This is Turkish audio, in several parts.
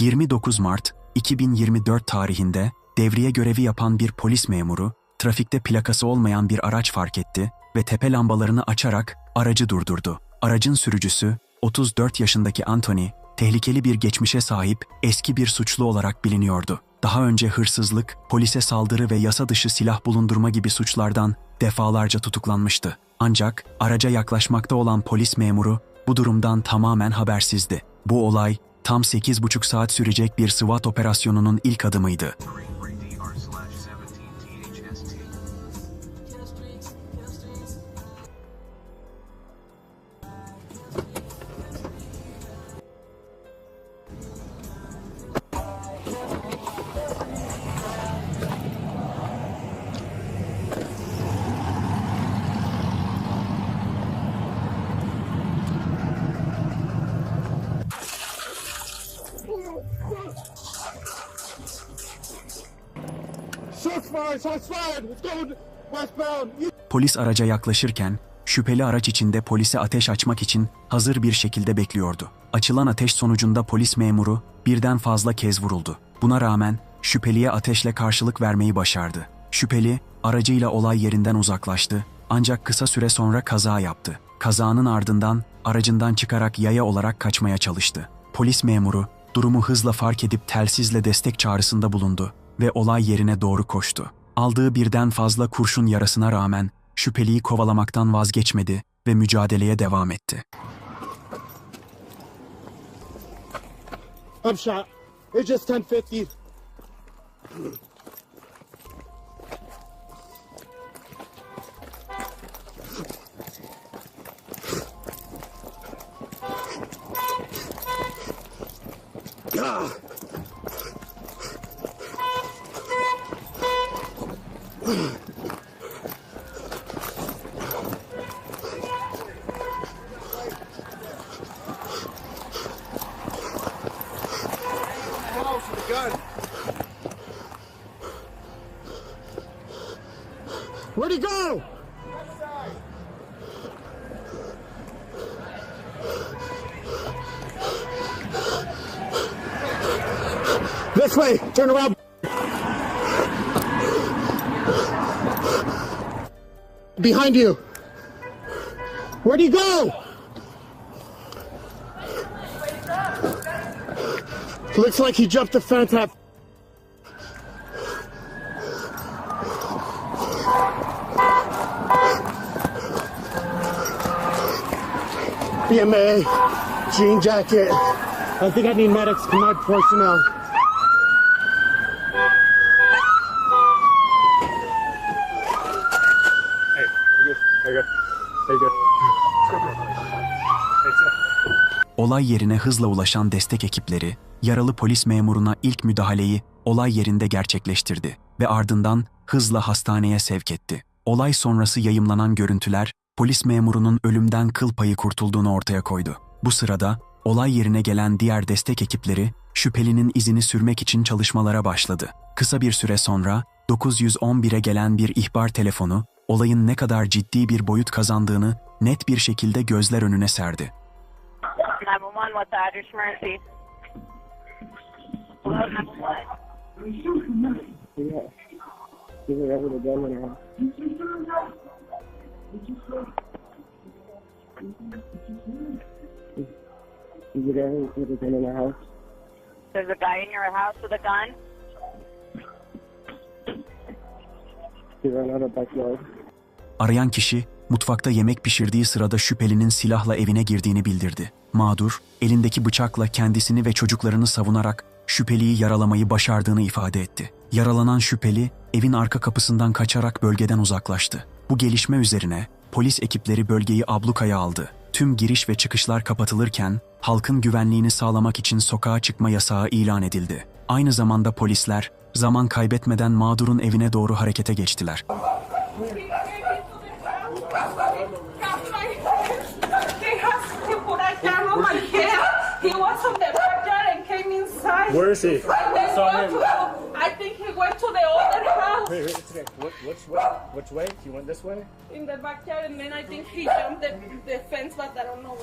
29 Mart 2024 tarihinde devriye görevi yapan bir polis memuru, trafikte plakası olmayan bir araç fark etti ve tepe lambalarını açarak aracı durdurdu. Aracın sürücüsü, 34 yaşındaki Anthony, tehlikeli bir geçmişe sahip eski bir suçlu olarak biliniyordu. Daha önce hırsızlık, polise saldırı ve yasa dışı silah bulundurma gibi suçlardan defalarca tutuklanmıştı. Ancak araca yaklaşmakta olan polis memuru bu durumdan tamamen habersizdi. Bu olay tam 8,5 saat sürecek bir SWAT operasyonunun ilk adımıydı. Polis araca yaklaşırken şüpheli araç içinde polise ateş açmak için hazır bir şekilde bekliyordu. Açılan ateş sonucunda polis memuru birden fazla kez vuruldu. Buna rağmen şüpheliye ateşle karşılık vermeyi başardı. Şüpheli aracıyla olay yerinden uzaklaştı ancak kısa süre sonra kaza yaptı. Kazanın ardından aracından çıkarak yaya olarak kaçmaya çalıştı. Polis memuru durumu hızla fark edip telsizle destek çağrısında bulundu ve olay yerine doğru koştu. Aldığı birden fazla kurşun yarasına rağmen şüpheliyi kovalamaktan vazgeçmedi ve mücadeleye devam etti. It's just 1050. Ah. Where'd he go? This way. Turn around. Behind you. Where'd he go? Looks like he jumped the fence at BMA, jean jacket. I think I need medics, command personnel. Olay yerine hızla ulaşan destek ekipleri, yaralı polis memuruna ilk müdahaleyi olay yerinde gerçekleştirdi ve ardından hızla hastaneye sevk etti. Olay sonrası yayımlanan görüntüler, polis memurunun ölümden kıl payı kurtulduğunu ortaya koydu. Bu sırada olay yerine gelen diğer destek ekipleri şüphelinin izini sürmek için çalışmalara başladı. Kısa bir süre sonra 911'e gelen bir ihbar telefonu olayın ne kadar ciddi bir boyut kazandığını net bir şekilde gözler önüne serdi. 911, what's the address emergency? Hello, 911. There's a guy in your house with a gun? Arayan kişi mutfakta yemek pişirdiği sırada şüphelinin silahla evine girdiğini bildirdi. Mağdur, elindeki bıçakla kendisini ve çocuklarını savunarak şüpheliyi yaralamayı başardığını ifade etti. Yaralanan şüpheli evin arka kapısından kaçarak bölgeden uzaklaştı. Bu gelişme üzerine polis ekipleri bölgeyi ablukaya aldı. Tüm giriş ve çıkışlar kapatılırken halkın güvenliğini sağlamak için sokağa çıkma yasağı ilan edildi. Aynı zamanda polisler zaman kaybetmeden mağdurun evine doğru harekete geçtiler. They have to put a gun on my head. He was on the backyard and came inside. Where is he? I think he went to the other house Wait, wait, today. What, which way? Which way? He went this way? in the backyard, and then I think he jumped the, the fence, but I don't know.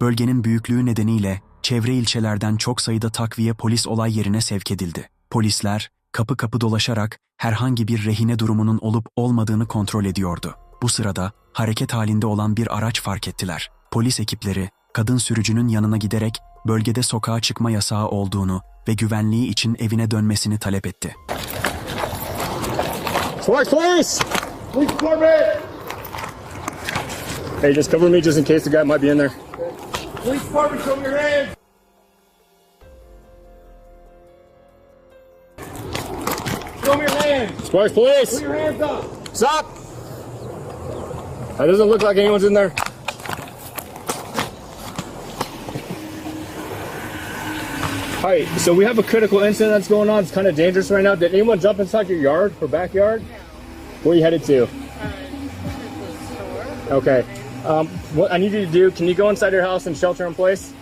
Bölgenin büyüklüğü nedeniyle çevre ilçelerden çok sayıda takviye polis olay yerine sevk edildi. Polisler kapı kapı dolaşarak herhangi bir rehine durumunun olup olmadığını kontrol ediyordu. Bu sırada hareket halinde olan bir araç fark ettiler. Polis ekipleri kadın sürücünün yanına giderek bölgede sokağa çıkma yasağı olduğunu ve güvenliği için evine dönmesini talep etti. Sparks, police! Police department! Hey, just cover me just in case the guy might be in there. Police department, show me your hands! Show me your hands! Sparks, police! Put your hands up! Stop! That doesn't look like anyone's in there. Hi, so we have a critical incident that's going on. It's kind of dangerous right now. Did anyone jump inside your yard or backyard? No. Where are you headed to? Okay. Um, what I need you to do, can you go inside your house and shelter in place?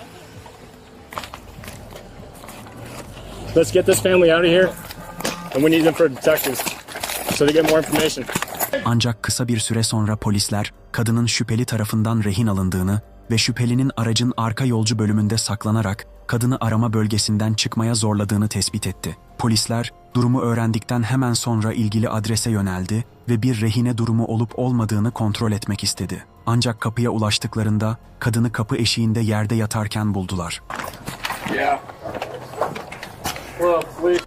Let's get this family out of here. And we need them for detectives so they get more information. Ancak kısa bir süre sonra polisler kadının şüpheli tarafından rehin alındığını ve şüphelinin aracın arka yolcu bölümünde saklanarak kadını arama bölgesinden çıkmaya zorladığını tespit etti. Polisler durumu öğrendikten hemen sonra ilgili adrese yöneldi ve bir rehine durumu olup olmadığını kontrol etmek istedi. Ancak kapıya ulaştıklarında kadını kapı eşiğinde yerde yatarken buldular. Yeah. Well.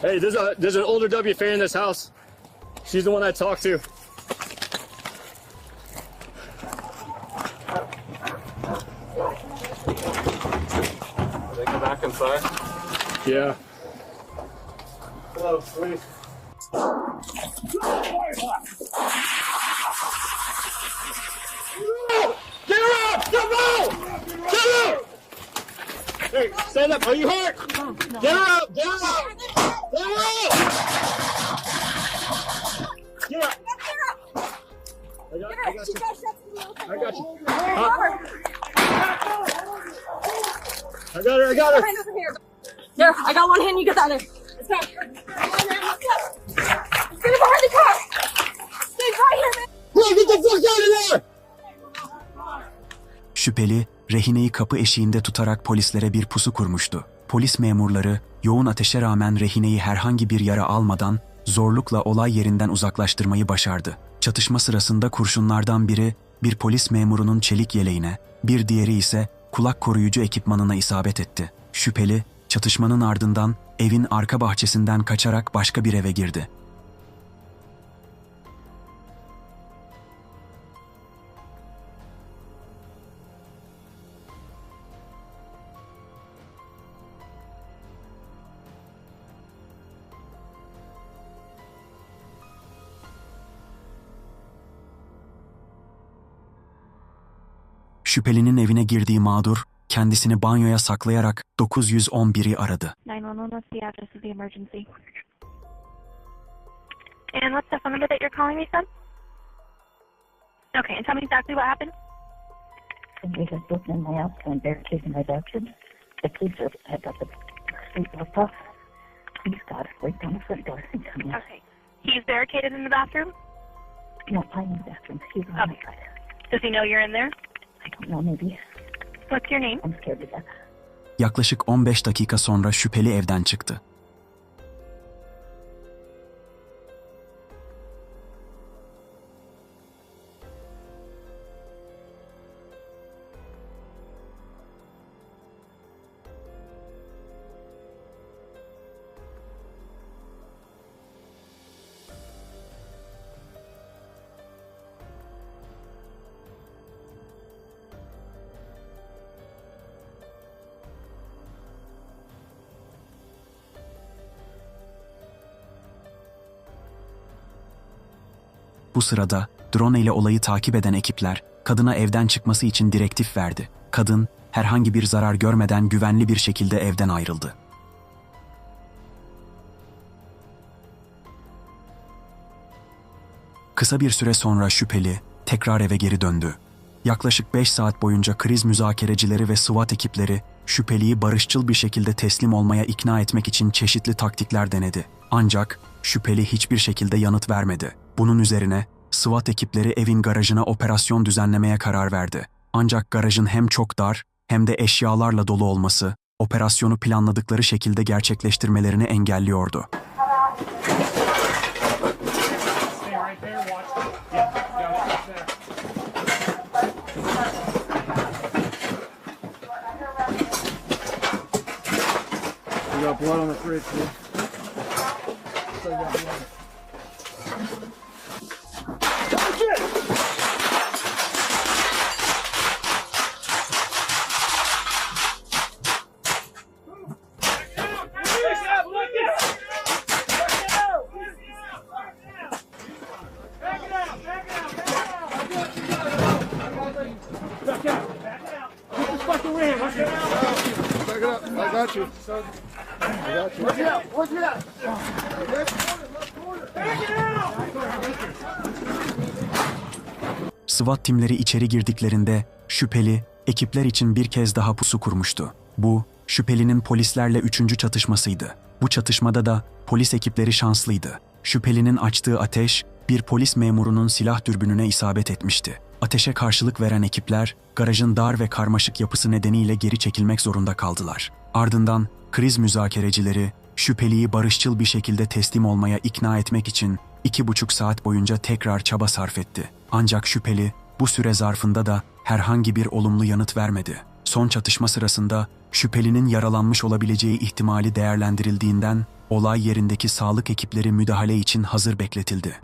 Hey, there's a there's an older WFA in this house. She's the one I talked to. They go back inside. Yeah. Hello, please. Get her up! Get out! Get her! Hey, stand up. Are you hurt? Get her up! Get her up! Get! Get! I got, her. I got her. There, I got one hand. You get that in. Let's go. Let's. Stay behind the car. Stay right here, man. Hey, get the fuck out of there! Şüpheli, rehineyi kapı eşiğinde tutarak polislere bir pusu kurmuştu. Polis memurları, yoğun ateşe rağmen rehineyi herhangi bir yara almadan zorlukla olay yerinden uzaklaştırmayı başardı. Çatışma sırasında kurşunlardan biri bir polis memurunun çelik yeleğine, bir diğeri ise kulak koruyucu ekipmanına isabet etti. Şüpheli, çatışmanın ardından evin arka bahçesinden kaçarak başka bir eve girdi. Şüphelinin evine girdiği mağdur, kendisini banyoya saklayarak 911'i aradı. 911, what's the address of the emergency? And what's the phone number that you're calling me from? Okay, and tell me exactly what happened. Somebody has broken in my house and barricading my bedroom. The police have had got the street blocked off. He's got it right down the front door and come in. Okay. He's barricaded in the bathroom? No, I'm in the bathroom. He's on the Okay. side. Does he know you're in there? Know, maybe. What's your name? I'm scared to death. Yaklaşık 15 dakika sonra şüpheli evden çıktı. Bu sırada drone ile olayı takip eden ekipler kadına evden çıkması için direktif verdi. Kadın herhangi bir zarar görmeden güvenli bir şekilde evden ayrıldı. Kısa bir süre sonra şüpheli tekrar eve geri döndü. Yaklaşık 5 saat boyunca kriz müzakerecileri ve SWAT ekipleri şüpheliyi barışçıl bir şekilde teslim olmaya ikna etmek için çeşitli taktikler denedi. Ancak şüpheli hiçbir şekilde yanıt vermedi. Bunun üzerine SWAT ekipleri evin garajına operasyon düzenlemeye karar verdi. Ancak garajın hem çok dar hem de eşyalarla dolu olması operasyonu planladıkları şekilde gerçekleştirmelerini engelliyordu. Got blood on the fridge, Yeah. SWAT timleri içeri girdiklerinde şüpheli ekipler için bir kez daha pusu kurmuştu. Bu, şüphelinin polislerle üçüncü çatışmasıydı. Bu çatışmada da polis ekipleri şanslıydı. Şüphelinin açtığı ateş bir polis memurunun silah dürbününe isabet etmişti. Ateşe karşılık veren ekipler garajın dar ve karmaşık yapısı nedeniyle geri çekilmek zorunda kaldılar. Ardından kriz müzakerecileri şüpheliyi barışçıl bir şekilde teslim olmaya ikna etmek için iki buçuk saat boyunca tekrar çaba sarf etti. Ancak şüpheli bu süre zarfında da herhangi bir olumlu yanıt vermedi. Son çatışma sırasında şüphelinin yaralanmış olabileceği ihtimali değerlendirildiğinden olay yerindeki sağlık ekipleri müdahale için hazır bekletildi.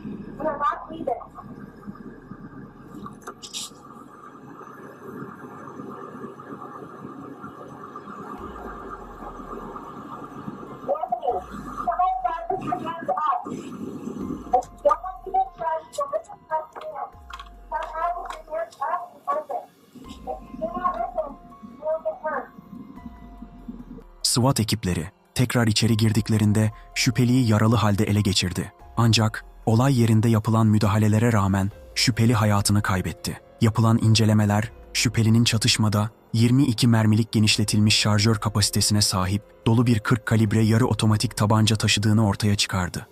SWAT ekipleri tekrar içeri girdiklerinde şüpheliyi yaralı halde ele geçirdi. Ancak olay yerinde yapılan müdahalelere rağmen şüpheli hayatını kaybetti. Yapılan incelemeler şüphelinin çatışmada 22 mermilik genişletilmiş şarjör kapasitesine sahip dolu bir 40 kalibre yarı otomatik tabanca taşıdığını ortaya çıkardı.